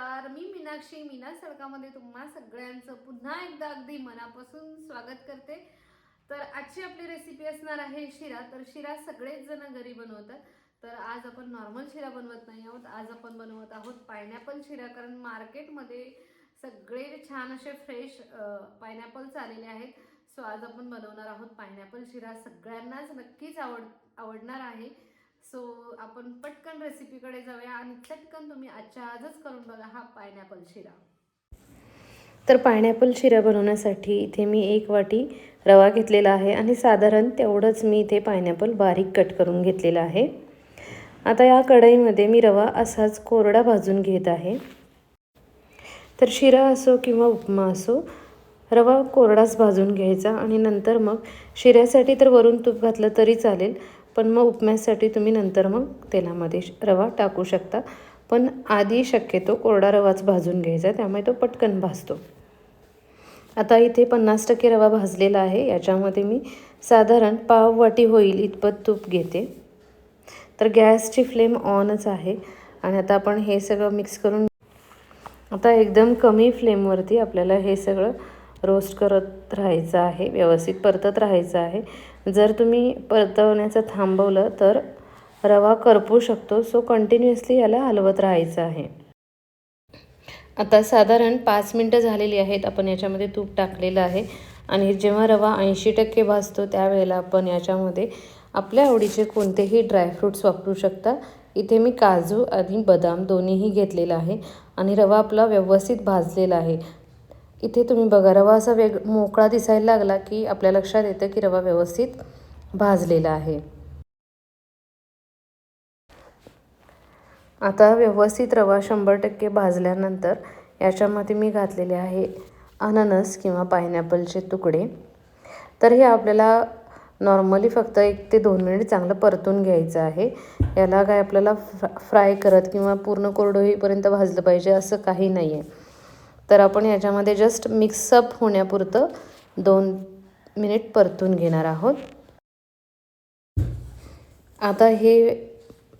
मीनाक्षी. मीना सडकामध्ये तुम्हा सगळ्यांचं पुन्हा एकदा अगदी मनापासून स्वागत करते. तर आजची आपली रेसिपी असणार आहे शिरा. तर शिरा सगळेच जण घरी बनवतात. तर आज आपण नॉर्मल शिरा बनवत नाही आहोत. आज आपण बनवत आहोत पायनॅपल शिरा. कारण मार्केटमध्ये सगळे छान असे फ्रेश पायनॅपल्स आलेले आहेत. सो आज आपण बनवणार आहोत पायनॅपल शिरा. सगळ्यांनाच नक्कीच आवड आवडणार आहे. सो आपण पटकन रेसिपीकडे जाऊया आणि चटकन तुम्ही आजच्या आजच करून बघा हा पायनॅपल शिरा. तर पायनॅपल शिरा बनवण्यासाठी इथे मी एक वाटी रवा घेतलेला आहे आणि साधारण तेवढंच मी इथे पायनॅपल बारीक कट करून घेतलेला आहे. आता या कढईमध्ये मी रवा असाच कोरडा भाजून घेत आहे. तर शिरा असो किंवा उपमा असो रवा कोरडाच भाजून घ्यायचा आणि नंतर मग शिऱ्यासाठी तर वरून तूप घातलं तरी चालेल पण मग उपम्यासाठी तुम्ही नंतर मग तेलामध्ये रवा टाकू शकता. पण आधी शक्यतो कोरडा रवाच भाजून घ्यायचा त्यामुळे तो पटकन भाजतो. आता इथे पन्नास टक्के रवा भाजलेला आहे याच्यामध्ये मी साधारण पाव वाटी होईल इतपत तूप घेते. तर गॅसची फ्लेम ऑनच आहे आणि आता आपण हे सगळं मिक्स करून आता एकदम कमी फ्लेमवरती आपल्याला हे सगळं रोस्ट करत राहायचं आहे व्यवस्थित परतत राहायचं आहे. जर तुम्ही परतवण्याचं थांबवलं तर रवा करपू शकतो सो कंटिन्युअसली याला हलवत राहायचं आहे. आता साधारण पाच मिनटं झालेली आहेत आपण याच्यामध्ये तूप टाकलेलं आहे. आणि जेव्हा रवा ऐंशी टक्के भाजतो त्यावेळेला आपण याच्यामध्ये आपल्या आवडीचे कोणतेही ड्रायफ्रूट्स वापरू शकता. इथे मी काजू आणि बदाम दोन्हीही घेतलेलं आहे. आणि रवा आपला व्यवस्थित भाजलेला आहे. इथे तुम्ही बघा रवा असा वेग मोकळा दिसायला लागला की आपल्या लक्षात येतं की रवा व्यवस्थित भाजलेला आहे. आता व्यवस्थित रवा शंभर टक्के भाजल्यानंतर याच्यामध्ये मी घातलेले आहे अननस किंवा पायनॅपलचे तुकडे. तर हे आपल्याला नॉर्मली फक्त एक ते दोन मिनिट चांगलं परतून घ्यायचं आहे. याला काय आपल्याला फ्रा फ्राय करत किंवा पूर्ण कोरडं होईपर्यंत भाजलं पाहिजे असं काही नाही आहे तर आपण याच्यामध्ये जस्ट मिक्सअप होण्यापुरतं दोन मिनिट परतून घेणार आहोत. आता हे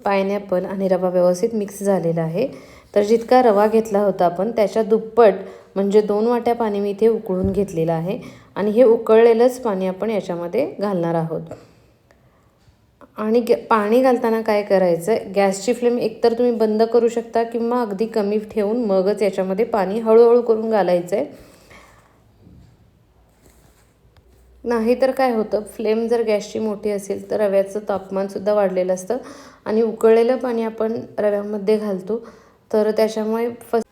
पायनॅपल आणि रवा व्यवस्थित मिक्स झालेला आहे. तर जितका रवा घेतला होता आपण त्याच्या दुप्पट म्हणजे दोन वाट्या पाणी मी इथे उकळून घेतलेलं आहे. आणि हे उकळलेलंच पाणी आपण याच्यामध्ये घालणार आहोत. आणि गॅ पाणी घालताना काय करायचं? गॅसची फ्लेम एकतर तुम्ही बंद करू शकता किंवा अगदी कमी ठेवून मगच याच्यामध्ये पाणी हळूहळू करून घालायचं आहे नाहीतर काय होतं? फ्लेम जर गॅसची मोठी असेल तर रव्याचं तापमानसुद्धा वाढलेलं असतं आणि उकळलेलं पाणी आपण रव्यामध्ये घालतो. तर त्याच्यामुळे फस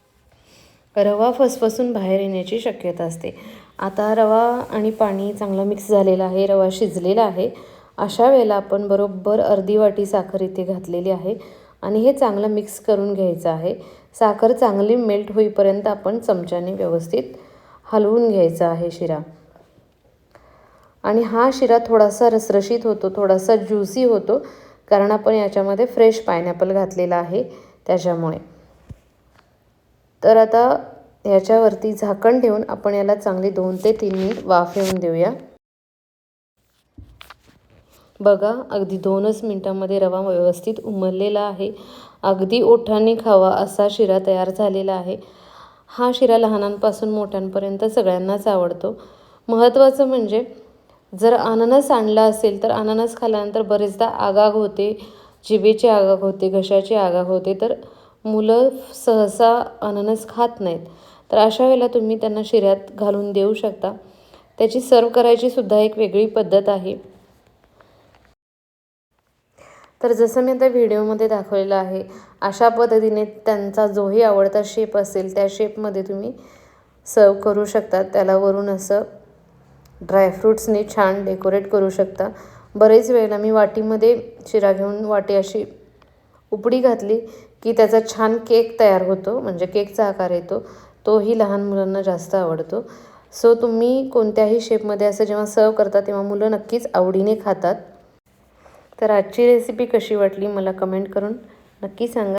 रवा फसफसून बाहेर येण्याची शक्यता असते. आता रवा आणि पाणी चांगलं मिक्स झालेलं आहे रवा शिजलेला आहे. अशा वेळेला आपण बरोबर अर्धी वाटी साखर इथे घातलेली आहे आणि हे चांगलं मिक्स करून घ्यायचं आहे. साखर चांगली मेल्ट होईपर्यंत आपण चमच्याने व्यवस्थित हलवून घ्यायचा आहे शिरा. आणि हा शिरा थोडासा रसरशीत होतो थोडासा ज्युसी होतो कारण आपण याच्यामध्ये फ्रेश पायनॅपल घातलेला आहे त्याच्यामुळे. तर आता याच्यावरती झाकण ठेवून आपण याला चांगली दोन ते तीन मिनिट वाफ येऊन देऊया. बघा अगदी दोनच मिनटामध्ये रवा व्यवस्थित उमललेला आहे. अगदी ओठाने खावा असा शिरा तयार झालेला आहे. हा शिरा लहानांपासून मोठ्यांपर्यंत सगळ्यांनाच आवडतो. महत्त्वाचं म्हणजे जर अननस आणला असेल तर अननस खाल्ल्यानंतर बरेचदा आगाग होते जिभेची आगाग होते घशाची आगाग होते तर मुलं सहसा अननस खात नाहीत. तर अशा वेळेला तुम्ही त्यांना शिऱ्यात घालून देऊ शकता. त्याची सर्व करायची सुद्धा एक वेगळी पद्धत आहे. तर जसं मी आता व्हिडिओमध्ये दाखवलेलं आहे अशा पद्धतीने त्यांचा जोही आवडता शेप असेल त्या शेपमध्ये तुम्ही सर्व करू शकता. त्याला वरून असं ड्रायफ्रूट्सने छान डेकोरेट करू शकता. बरेच वेळेला मी वाटीमध्ये शिरा घेऊन वाटी अशी उपडी घातली की त्याचा छान केक तयार होतो म्हणजे केकचा आकार येतो. तोही लहान मुलांना जास्त आवडतो. सो तुम्ही कोणत्याही शेपमध्ये असं जेव्हा सर्व करता तेव्हा मुलं नक्कीच आवडीने खातात. तर आजची रेसिपी कशी वाटली मला कमेंट करून नक्की सांगा.